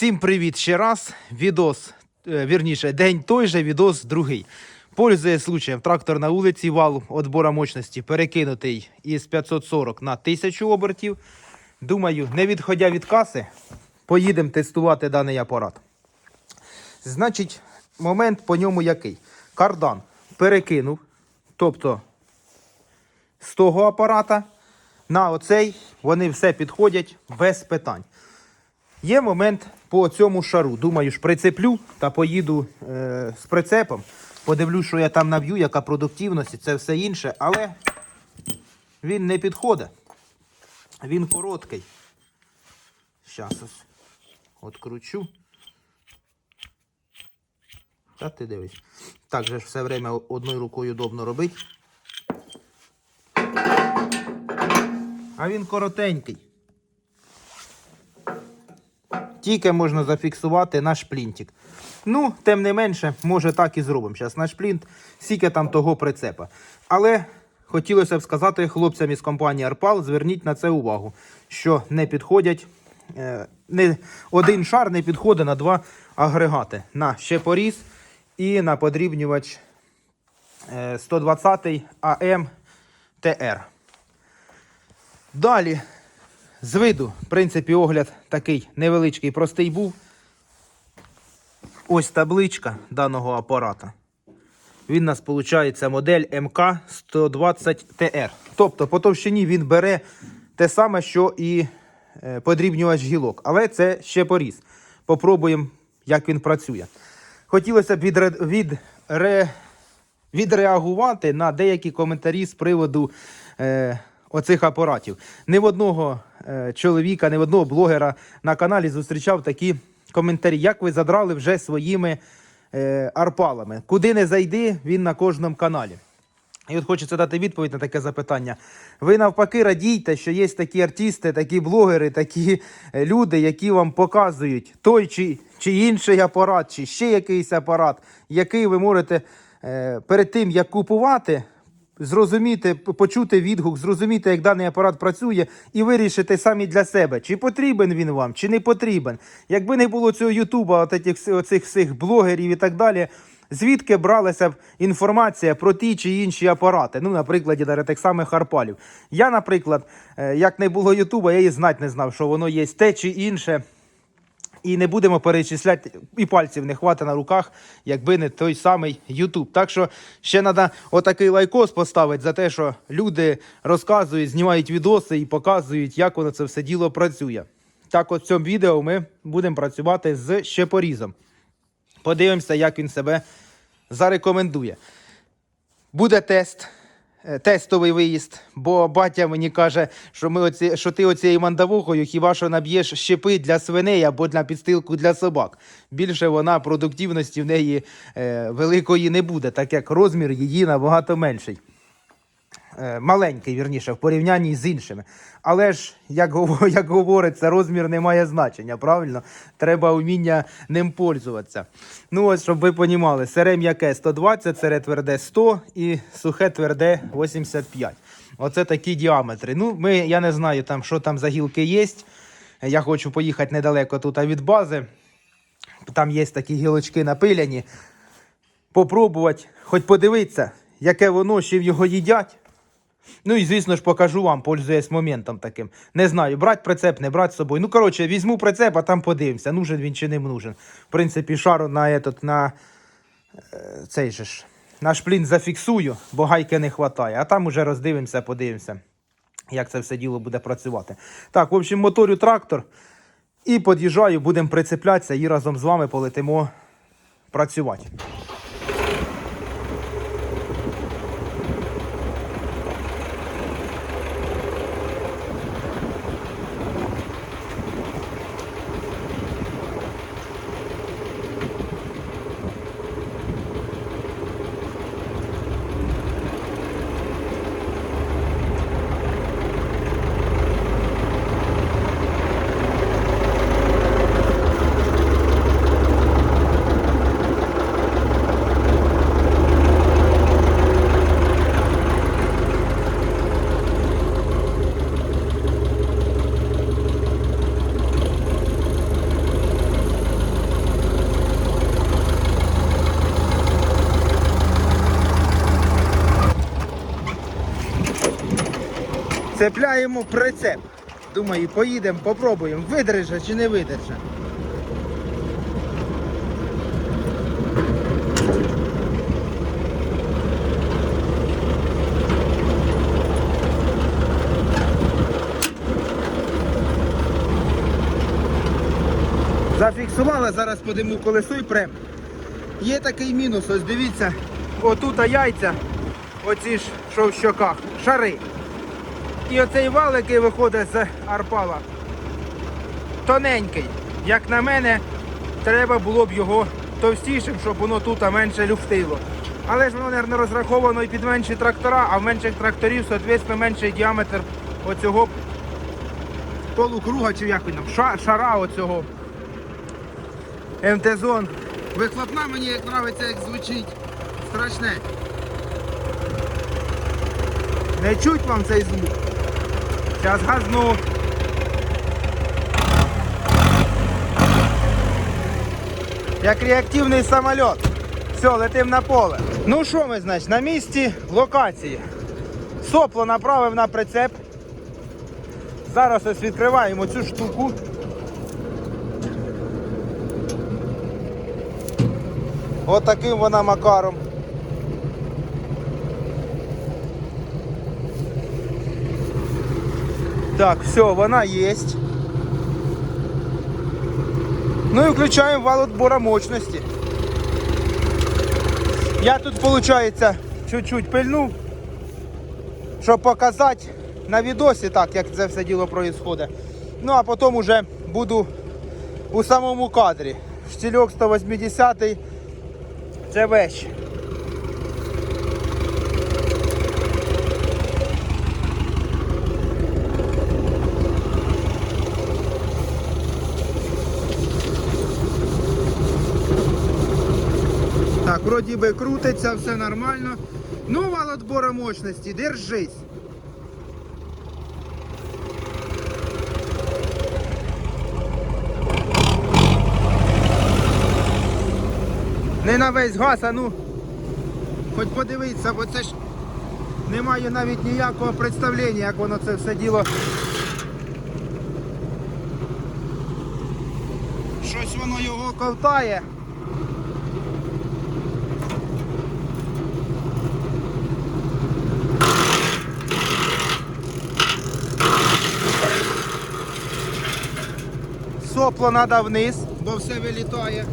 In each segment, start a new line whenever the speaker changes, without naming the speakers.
Всім привіт ще раз. Відос, е, вірніше, день той же, відос другий. Пользує случаєм трактор на вулиці, вал отбора мощності перекинутий із 540 на 1000 обертів. Думаю, не відходя від каси, поїдемо тестувати даний апарат. Значить, момент по ньому який? Кардан перекинув, тобто з того апарата на оцей вони все підходять без питань. Є момент по цьому шару. Думаю, ж прицеплю та поїду е, з прицепом. Подивлюсь, що я там наб'ю, яка продуктивність і це все інше, але він не підходить. Він короткий. Щас ось откручу. Та ти дивись. Так же ж все время одною рукою удобно робити. А він коротенький. Тільки можна зафіксувати наш плінтик. Ну, тим не менше, може так і зробимо. Зараз наш плінт, скільки там того прицепа. Але хотілося б сказати хлопцям із компанії Арпал, зверніть на це увагу, що не підходять. е, Не, один шар не підходить на два агрегати. На щепоріз і на подрібнювач е, 120 АМ ТР. Далі з виду, в принципі, огляд такий невеличкий, простий був. Ось табличка даного апарата. Він у нас виходить модель МК-120ТР. Тобто по товщині він бере те саме, що і е, подрібнювач гілок. Але це ще поріз. Попробуємо, як він працює. Хотілося б відре... відре... відреагувати на деякі коментарі з приводу е, оцих апаратів. Не в одного е, чоловіка, не в одного блогера на каналі зустрічав такі коментарі, як ви задрали вже своїми е, арпалами. Куди не зайди, він на кожному каналі. І от хочеться дати відповідь на таке запитання. Ви навпаки радійте, що є такі артисти, такі блогери, такі е, люди, які вам показують той чи, чи інший апарат, чи ще якийсь апарат, який ви можете е, перед тим, як купувати, зрозуміти, почути відгук, зрозуміти, як даний апарат працює, і вирішити самі для себе, чи потрібен він вам, чи не потрібен. Якби не було цього Ютуба, оцих всіх блогерів і так далі. Звідки бралася б інформація про ті чи інші апарати? Ну, наприклад, навіть тих самих Харпалів. Я, наприклад, е, як не було Ютуба, я і знати не знав, що воно є те чи інше. І не будемо перечисляти, і пальців не хватить на руках, якби не той самий Ютуб. Так що ще треба отакий лайкос поставити за те, що люди розказують, знімають відоси і показують, як воно це все діло працює. Так, от в цьому відео ми будемо працювати з щепорізом. Подивимося, як він себе зарекомендує. Буде тест, тестовий виїзд, бо батя мені каже, що, ми оці, що ти оцією мандавухою хіба що наб'єш щепи для свиней або для підстилку для собак. Більше вона продуктивності в неї е, великої не буде, так як розмір її набагато менший. Е, маленький, вірніше, в порівнянні з іншими. Але ж, як, як говориться, розмір не має значення, правильно? Треба вміння ним пользуватися. Ну, ось, щоб ви понімали, сере м'яке 120, сере тверде 100 і сухе тверде 85. Оце такі діаметри. Ну, ми, я не знаю, там, що там за гілки є. Я хочу поїхати недалеко тут від бази. Там є такі гілочки напиляні. Попробувати, хоч подивитися, яке воно, чим його їдять. Ну і звісно ж покажу вам, пользуясь моментом таким. Не знаю, брати прицеп, не брати з собою. Ну, коротше, візьму прицеп, а там подивимося, нужен він чи не нужен. В принципі, шару на этот, на е, цей же ж. На шплін зафіксую, бо гайки не вистачає. А там уже роздивимося, подивимося, як це все діло буде працювати. Так, в общем, моторю трактор. І під'їжджаю, будемо прицеплятися і разом з вами полетимо працювати. Цепляємо прицеп. Думаю, поїдемо, попробуємо, видержа чи не видержа. Зафіксували, зараз подиму колесо і прем. Є такий мінус, ось дивіться, отут яйця, оці ж, що в щоках, шари. І оцей вал, який виходить з арпала, тоненький. Як на мене, треба було б його товстішим, щоб воно тут менше люфтило. Але ж воно, мабуть, розраховано і під менші трактора, а в менших тракторів, соответственно, менший діаметр оцього полукруга, чи як він шара оцього. МТ-зон. Вихлопна мені як подобається, як звучить. Страшне. Не чуть вам цей звук. Зараз газну. Як реактивний самоліт. Все, летим на поле. Ну що ми, значить, на місці локації. Сопло направив на прицеп. Зараз ось відкриваємо цю штуку. От вона макаром. Так, все, вона є. Ну і включаємо вал отбора мощності. Я тут, виходить, чуть-чуть пильнув, щоб показати на відосі так, як це все діло відбувається. Ну а потім уже буду у самому кадрі. Штільок 180 це вещь. Так, вроді би крутиться, все нормально. Ну, вал отбора мощності, держись. Не на весь газ, а ну хоч подивитися, бо це ж не маю навіть ніякого представлення, як воно це все діло. Щось воно його ковтає. Сопло треба вниз, бо все вилітає.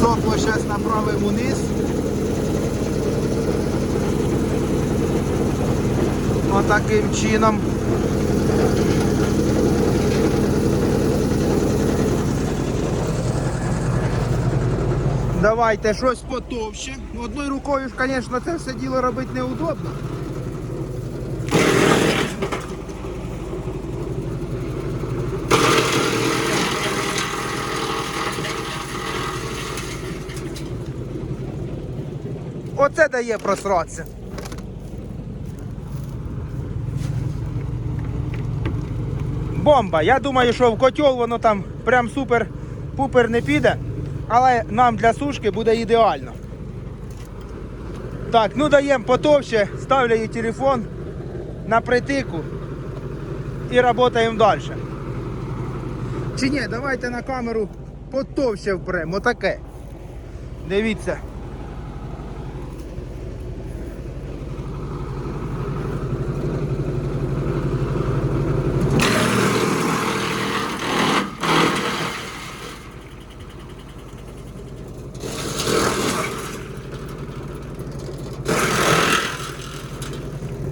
Сопло зараз направимо вниз. Отаким чином. Давайте щось потовще. Одною рукою ж, звісно, це все діло робити неудобно. Оце дає просратися. Бомба. Я думаю, що в котел воно там прям супер-пупер не піде, але нам для сушки буде ідеально. Так, ну даємо потовще, ставляю телефон на притику і працюємо далі. Чи ні, давайте на камеру потовще впремо, отаке. Дивіться.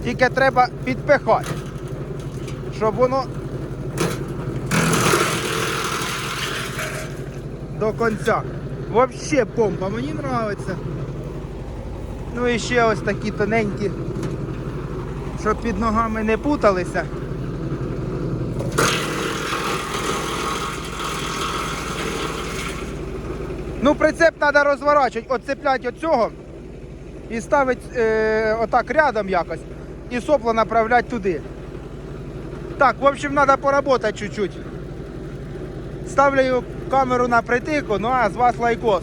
Тільки треба підпихати, щоб воно до кінця. Вообще помпа, мені подобається. Ну і ще ось такі тоненькі, щоб під ногами не путалися. Ну, прицеп треба розворачувати, отцепляти від цього і ставити е, отак рядом якось і сопла направлять туди. Так, в общем, надо поработать чуть-чуть. Ставлю камеру на притику, ну а з вас лайкос.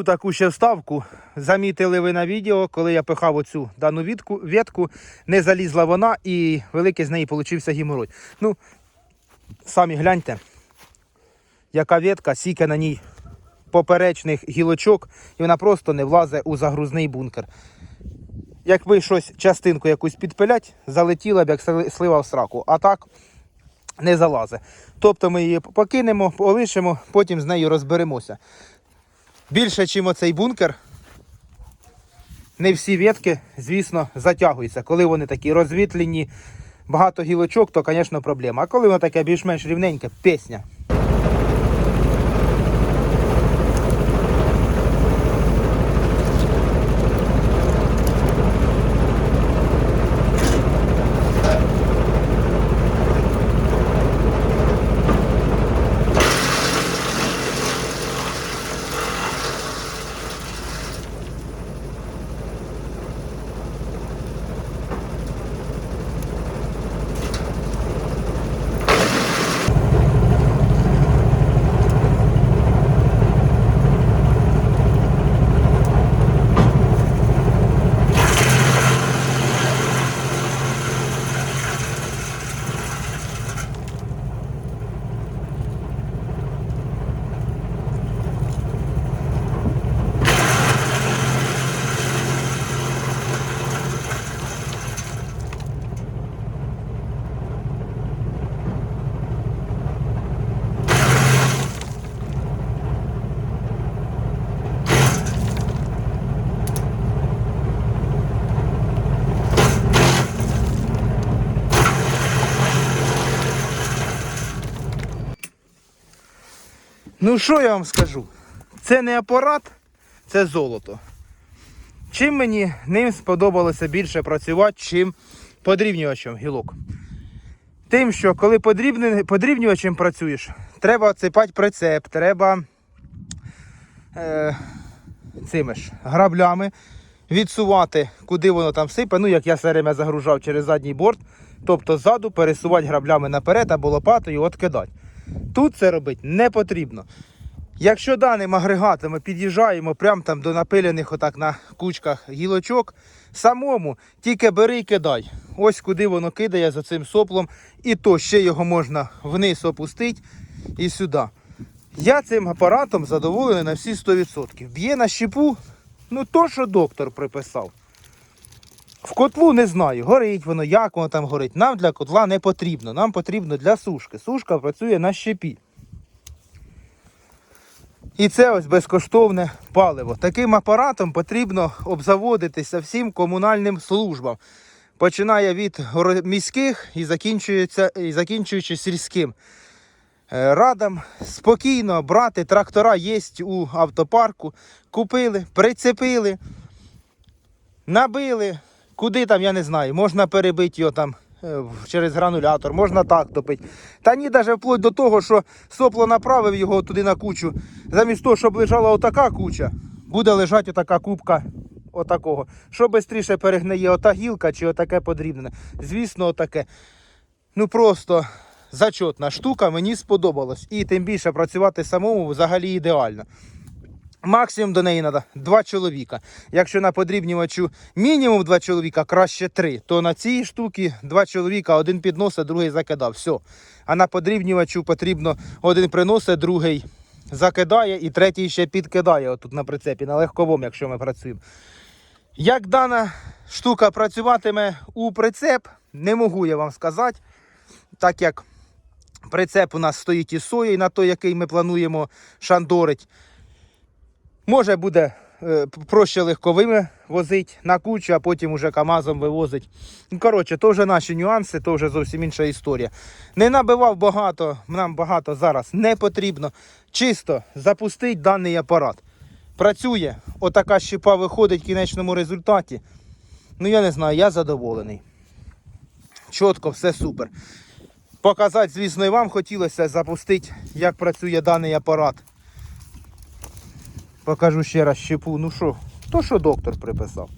Зроблю таку ще вставку. Замітили ви на відео, коли я пихав оцю дану відку, ветку, не залізла вона і великий з неї получився геморой. Ну, самі гляньте, яка ветка, сіка на ній поперечних гілочок, і вона просто не влазить у загрузний бункер. Як ви щось, частинку якусь підпилять, залетіла б як сли- слива в сраку. А так не залазить. Тобто ми її покинемо, полишимо, потім з нею розберемося. Більше, ніж оцей бункер, не всі ветки, звісно, затягуються. Коли вони такі розвітлені, багато гілочок, то, звісно, проблема. А коли воно таке більш-менш рівненьке, пісня. Ну що я вам скажу? Це не апарат, це золото. Чим мені ним сподобалося більше працювати, чим подрівнювачем гілок. Тим, що коли подрібнювачем працюєш, треба цепати прицеп, треба е, цими ж граблями відсувати, куди воно там сипе. Ну, як я все время загружав через задній борт. Тобто ззаду пересувати граблями наперед або лопатою откидати. Тут це робити не потрібно. Якщо даним агрегатом ми під'їжджаємо прямо там до напилених отак на кучках гілочок, самому тільки бери і кидай. Ось куди воно кидає за цим соплом, і то ще його можна вниз опустити і сюди. Я цим апаратом задоволений на всі 100%. Б'є на щепу, ну то, що доктор приписав. В котлу не знаю, горить воно, як воно там горить. Нам для котла не потрібно. Нам потрібно для сушки. Сушка працює на щепі. І це ось безкоштовне паливо. Таким апаратом потрібно обзаводитися всім комунальним службам. Починає від міських і, закінчується, і закінчуючи сільським. Е, Радам спокійно брати трактора є у автопарку. Купили, прицепили, набили. Куди там, я не знаю, можна перебити його там е, через гранулятор, можна так топити. Та ні, навіть вплоть до того, що сопло направив його туди на кучу. Замість того, щоб лежала отака куча, буде лежати отака кубка отакого. Що швидше перегниє ота гілка чи отаке подрібне. Звісно, отаке. Ну просто зачотна штука, мені сподобалось. І тим більше працювати самому взагалі ідеально. Максимум до неї треба два чоловіка. Якщо на подрібнювачу мінімум два чоловіка, краще три, то на цій штуці два чоловіка, один підносить, другий закидав. Все. А на подрібнювачу потрібно один приносить, другий закидає і третій ще підкидає отут на прицепі, на легковому, якщо ми працюємо. Як дана штука працюватиме у прицеп, не можу я вам сказати, так як прицеп у нас стоїть із соєю на той, який ми плануємо шандорить. Може буде е, проще легковими возити на кучу, а потім уже КАМАЗом вивозить. Ну, коротше, то вже наші нюанси, то вже зовсім інша історія. Не набивав багато, нам багато зараз не потрібно. Чисто запустить даний апарат. Працює, отака щепа виходить в кінечному результаті. Ну я не знаю, я задоволений. Чітко, все супер. Показати, звісно, і вам хотілося запустити, як працює даний апарат. Покажу ще раз щепу. Ну що, то що доктор приписав.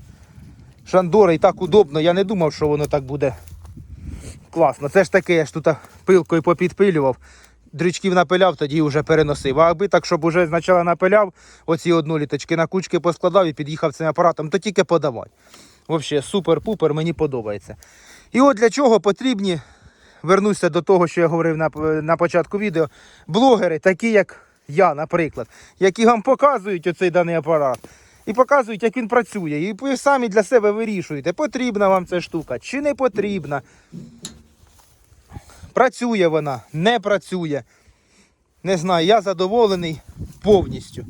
Шандора і так удобно, я не думав, що воно так буде класно. Це ж таке, я ж тут пилкою попідпилював, дрючків напиляв, тоді вже переносив. А аби так, щоб уже спочатку напиляв, оці одноліточки на кучки поскладав і під'їхав цим апаратом, то тільки подавай. Взагалі, супер-пупер, мені подобається. І от для чого потрібні, вернуся до того, що я говорив на, на початку відео, блогери, такі як я, наприклад, які вам показують оцей даний апарат. І показують, як він працює. І ви самі для себе вирішуєте, потрібна вам ця штука чи не потрібна. Працює вона, не працює. Не знаю, я задоволений повністю.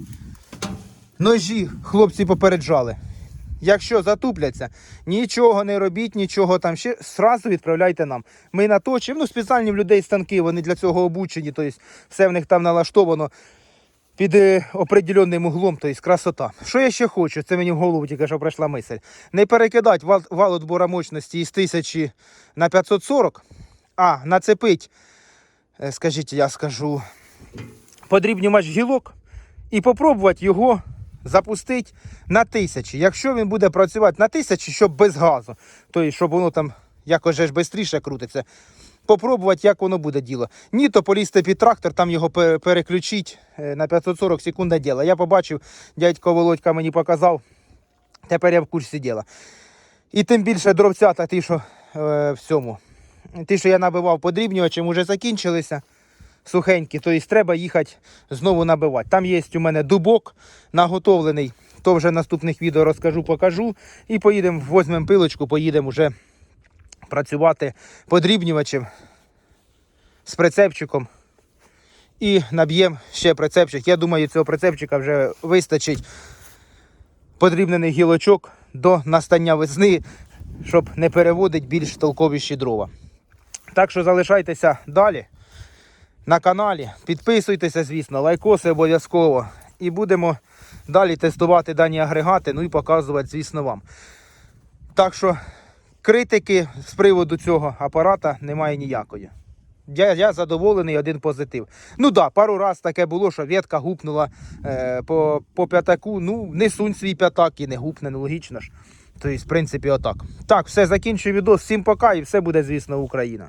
Ножі хлопці попереджали. Якщо затупляться, нічого не робіть, нічого там ще, сразу відправляйте нам. Ми наточимо, ну спеціальні в людей станки, вони для цього обучені, тобто все в них там налаштовано під е, определенним углом, тобто красота. Що я ще хочу? Це мені в голову тільки що прийшла мисль. Не перекидати вал, вал отбора мощності із 1000 на 540, а нацепить, е, скажіть, я скажу, подрібнювач гілок і попробувати його запустити на тисячі. Якщо він буде працювати на тисячі, щоб без газу, то щоб воно там якось швидше крутиться. Попробувати, як воно буде діло. Ні, то полізти під трактор, там його пе- переключить е, на 540 секунд діло. Я побачив, дядько Володька мені показав. Тепер я в курсі діла. І тим більше дровцята, ті, що е, в цьому. Ті, що я набивав подрібнювачем, вже закінчилися сухенькі, тобто треба їхати знову набивати. Там є у мене дубок наготовлений, то вже в наступних відео розкажу, покажу. І поїдемо, візьмемо пилочку, поїдемо вже працювати подрібнювачем з прицепчиком. І наб'ємо ще прицепчик. Я думаю, цього прицепчика вже вистачить подрібнених гілочок до настання весни, щоб не переводити більш толковіші дрова. Так що залишайтеся далі на каналі. Підписуйтеся, звісно, лайкоси обов'язково. І будемо далі тестувати дані агрегати, ну і показувати, звісно, вам. Так що критики з приводу цього апарата немає ніякої. Я, я задоволений, один позитив. Ну так, да, пару раз таке було, що ветка гупнула е, по, по п'ятаку. Ну, не сунь свій п'ятак і не гупне, ну логічно ж. Тобто, в принципі, отак. Так, все, закінчую відео. Всім пока і все буде, звісно, Україна.